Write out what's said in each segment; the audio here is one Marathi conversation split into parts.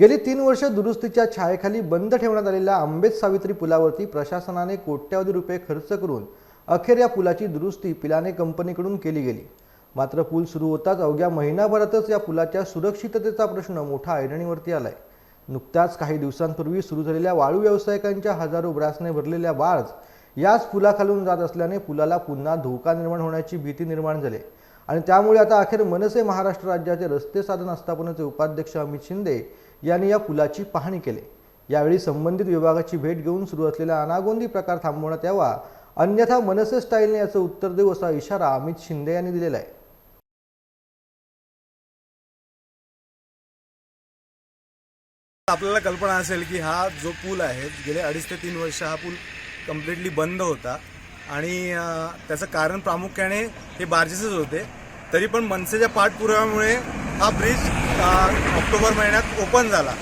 गेली तीन वर्ष दुरुस्तीच्या छायेखाली बंद ठेवण्यात आलेल्या आंबेत सावित्री पुलावरती प्रशासनाने कोट्यवधी रुपये खर्च करून अखेर या पुलाची दुरुस्ती पिलाने कंपनीकडून केली गेली. मात्र पूल सुरू होताच अवघ्या महिनाभरातच या पुलाच्या सुरक्षिततेचा प्रश्न मोठा ऐरणीवरती आलाय. नुकत्याच काही दिवसांपूर्वी सुरू झालेल्या वाळू व्यावसायिकांच्या हजारो ब्रासने भरलेल्या बार्ज याच पुलाखालून जात असल्याने पुलाला पुन्हा धोका निर्माण होण्याची भीती निर्माण झाली. आणि त्यामुळे आता अखेर मनसे महाराष्ट्र राज्याचे रस्ते साधन आस्थापनेचे उपाध्यक्ष अमित शिंदे यांनी या पुलाची पाहणी केली. यावेळी संबंधित विभागाची भेट घेऊन सुरू असलेला अनागोंदी प्रकार थांबवण्यात यावा अन्यथा मनसे स्टाईलने याचं उत्तर देऊ असा इशारा अमित शिंदे यांनी दिलेला आहे. आपल्याला कल्पना असेल की हा जो पूल आहे गेले अडीच ते तीन वर्ष हा पूल कम्प्लिटली बंद होता. आणि त्याचं कारण प्रामुख्याने हे बार्जेसच होते. तरी पण मनसेच्या पाठपुराव्यामुळे हा ब्रिज ऑक्टोबर महिन्यात ओपन झाला.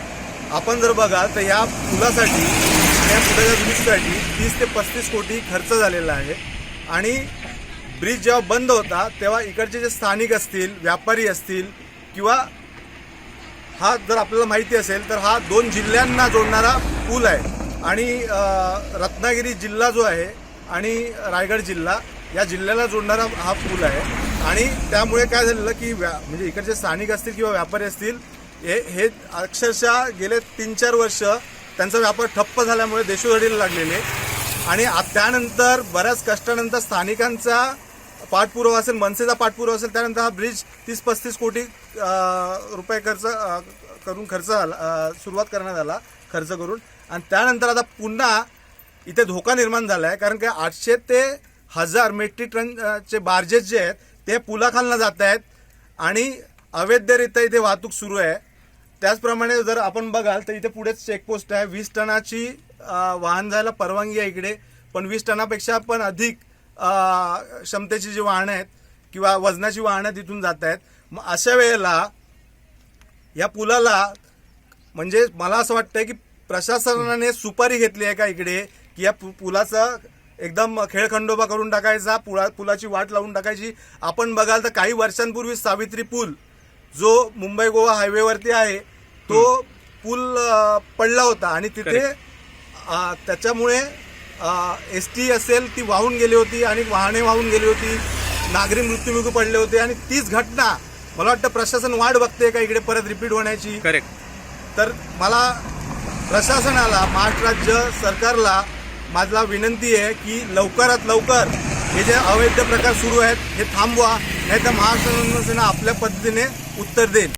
आपण जर बघाल तर या पुलासाठी या पुलाच्या ब्रिजसाठी तीस ते पस्तीस कोटी खर्च झालेला आहे. आणि ब्रिज जेव्हा बंद होता तेव्हा इकडचे जे स्थानिक असतील व्यापारी असतील किंवा हा जर आपल्याला माहिती असेल तर हा दोन जिल्ह्यांना जोडणारा पूल आहे. आणि रत्नागिरी जिल्हा जो आहे आणि रायगड जिल्हा या जिल्ह्याला जोडणारा हा पूल आहे. आणि त्यामुळे काय झालेलं की व्या म्हणजे इकडचे स्थानिक असतील किंवा व्यापारी असतील हे हे अक्षरशः गेले तीन चार वर्ष त्यांचा व्यापार ठप्प झाल्यामुळे देशोधडीला लागलेले. आणि त्यानंतर बऱ्याच कष्टानंतर स्थानिकांचा पाठपुरावा असेल मनसेचा पाठपुरावा असेल त्यानंतर हा ब्रिज तीस पस्तीस कोटी रुपये खर्च करून खर्च झाला सुरुवात करण्यात आला खर्च करून. आणि त्यानंतर आता पुन्हा इथे धोका निर्माण झाला आहे कारण की आठशे ते हजार मेट्रिक टनचे बार्जेस जे आहेत ते पुलाखालनं जात आहेत. आणि अवैधरित्या इथे वाहतूक सुरू आहे. त्याचप्रमाणे जर आपण बघाल तर इथे पुढेच चेकपोस्ट आहे. वीस टनाची वाहन जायला परवानगी आहे इकडे. पण वीस टनापेक्षा पण अधिक क्षमतेची जी वाहनं आहेत किंवा वजनाची वाहनं तिथून जात आहेत. मग अशा वेळेला या पुलाला म्हणजे मला असं वाटतं की प्रशासनाने सुपारी घेतली आहे का इकडे की या पु- पुलाचं एकदम खेळखंडोबा करून टाकायचा पुला पुलाची वाट लावून टाकायची. आपण बघाल तर काही वर्षांपूर्वी सावित्री पूल जो मुंबई गोवा हायवेवरती आहे तो पूल पडला होता. आणि तिथे त्याच्यामुळे एस टी असेल ती वाहून गेली होती आणि वाहने वाहून गेली होती. नागरी मृत्युमुखी पडले होते. आणि तीच घटना मला वाटतं प्रशासन वाट बघते का इकडे परत रिपीट होण्याची. करेक्ट तर मला प्रशासनाला महाराष्ट्र राज्य सरकारला माझा विनंती आहे की लवकरात लवकर हे जे अवैध प्रकार सुरू आहेत हे थांबवा नाही तर महाराष्ट्र आपल्या पद्धतीने उत्तर देईल.